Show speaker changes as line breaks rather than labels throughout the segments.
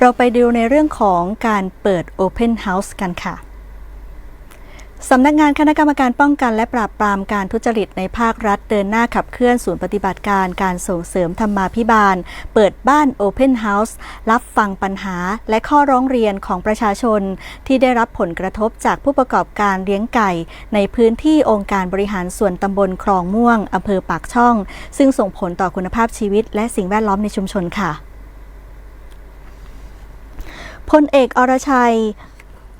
เราไปดูในเรื่องของการเปิด Open House กันค่ะสำนักงานคณะกรรมการป้องกันและปราบปรามการทุจริตในภาครัฐเดินหน้าขับเคลื่อนศูนย์ปฏิบัติการการส่งเสริมธรรมาภิบาล เปิดบ้าน Open House รับฟังปัญหาและข้อร้องเรียนของประชาชน ที่ได้รับผลกระทบจากผู้ประกอบการเลี้ยงไก่ ในพื้นที่องค์การบริหารส่วนตำบลคลองม่วงอำเภอปากช่อง ซึ่งส่งผลต่อคุณภาพชีวิตและสิ่งแวดล้อมในชุมชนค่ะ พลเอกอรชัย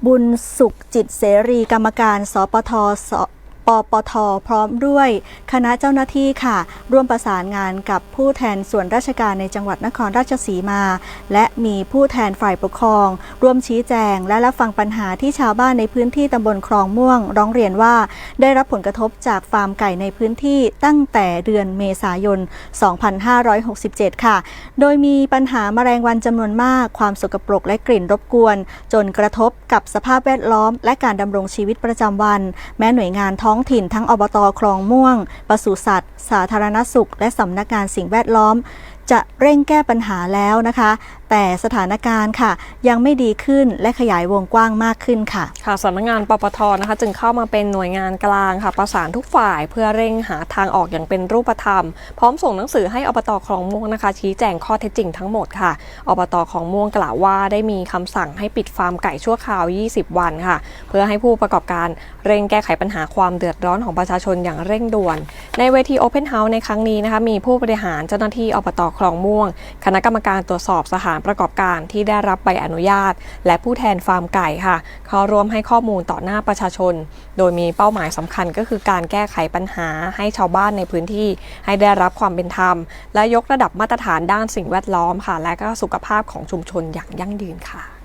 บุญสุขจิตเสรีกรรมการ สปทส ปปทพร้อมด้วยคณะเจ้าหน้าที่ค่ะ ร่วมประสานงานกับผู้แทนส่วนราชการในจังหวัดนครราชสีมา และมีผู้แทนฝ่ายปกครอง ร่วมชี้แจง และรับฟังปัญหาที่ชาวบ้านในพื้นที่ตำบลคลองม่วง ร้องเรียนว่า ได้รับผลกระทบจากฟาร์มไก่ในพื้นที่ตั้งแต่เดือนเมษายน 2567 ค่ะ โดยมีปัญหาแมลงวันจำนวนมาก ความสกปรกและกลิ่นรบกวน จนกระทบกับสภาพแวดล้อม และการดำรงชีวิตประจำวัน แม้หน่วยงานท้องถิ่นทั้งอบตคลองม่วงปศุสัตว์ สาธารณสุข และสำนักงานสิ่งแวดล้อม จะเร่งแก้ปัญหาแล้วนะคะ แต่สถานการณ์ค่ะ ยังไม่ดีขึ้นและขยายวงกว้างมากขึ้นค่ะ
ค่ะสำนักงานปปทนะคะ จึงเข้ามาเป็นหน่วยงานกลางค่ะ ประสานทุกฝ่ายเพื่อเร่งหาทางออกอย่างเป็นรูปธรรม พร้อมส่งหนังสือให้อบตคลองม่วงนะคะ ชี้แจงข้อเท็จจริงทั้งหมดค่ะอบตคลองม่วงกล่าวว่าได้มีคำสั่งให้ปิดฟาร์มไก่ชั่วคราว 20 วันค่ะ เพื่อให้ผู้ประกอบการเร่งแก้ไขปัญหาความเดือดร้อนของประชาชนอย่างเร่งด่วน ในเวที Open House ในครั้งนี้นะคะมีผู้บริหารเจ้าหน้าที่อบตคลองม่วง คณะกรรมการตรวจสอบสถานประกอบการที่ได้รับใบอนุญาต และผู้แทนฟาร์มไก่ค่ะเข้าร่วมให้ข้อมูลต่อหน้าประชาชน โดยมีเป้าหมายสำคัญก็คือการแก้ไขปัญหาให้ชาวบ้านในพื้นที่ให้ได้รับความเป็นธรรม และยกระดับมาตรฐานด้านสิ่งแวดล้อมค่ะ และก็สุขภาพของชุมชนอย่างยั่งยืนค่ะ